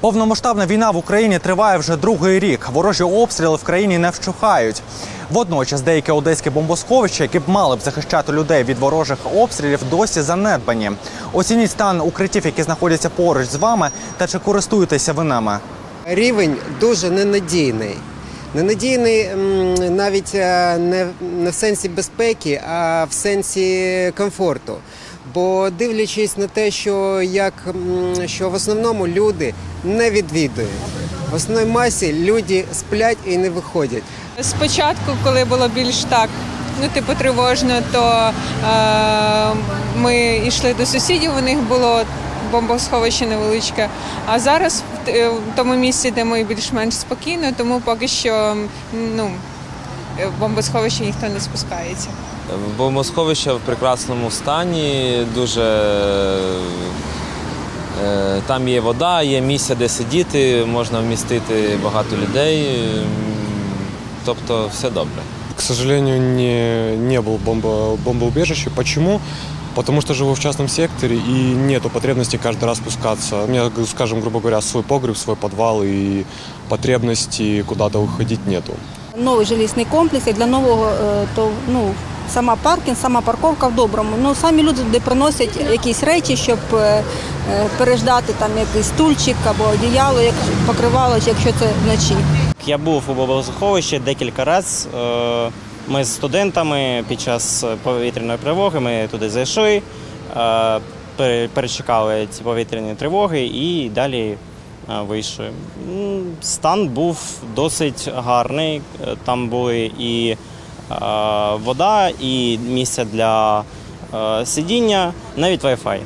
Повномасштабна війна в Україні триває вже другий рік. Ворожі обстріли в країні не вщухають. Водночас деякі одеські бомбосховища, які б мали б захищати людей від ворожих обстрілів, досі занедбані. Оцініть стан укриттів, які знаходяться поруч з вами, та чи користуєтеся ви ними. Рівень дуже ненадійний. Ненадійний навіть е, не в сенсі безпеки, а в сенсі комфорту. Бо дивлячись на те, що як що в основному люди не відвідують. В основній масі люди сплять і не виходять. Спочатку, коли було більш так, ну типу тривожно, то е, ми йшли до сусідів. У них було бомбосховище невеличке. А зараз в в тому місці, де ми більш-менш спокійно, тому поки що ну, в бомбосховище ніхто не спускається. Бомбосховище в прекрасному стані, дуже е, там є вода, є місце, де сидіти, можна вмістити багато людей. Тобто все добре. К сожалению, не, не был бомбо, бомбоубежище. Почему? Потому что живу в частном секторе и нету потребности каждый раз спускаться. У меня, скажем, грубо говоря, свой погреб, свой подвал и потребности куда-то уходить нету. новий жилісний комплекс, і для нового е, то ну. Сама паркінг, сама парковка в доброму. Ну самі люди туди приносять якісь речі, щоб е, е, переждати там якийсь стульчик або одіяло, як покривало, якщо це вночі. Я був у бомбосховищі декілька разів. Е, Ми з студентами під час повітряної тривоги ми туди зайшли, перечекали ці повітряні тривоги і далі вийшли. Стан був досить гарний. Там були і вода, і місце для е, сидіння, навіть Wi-Fi.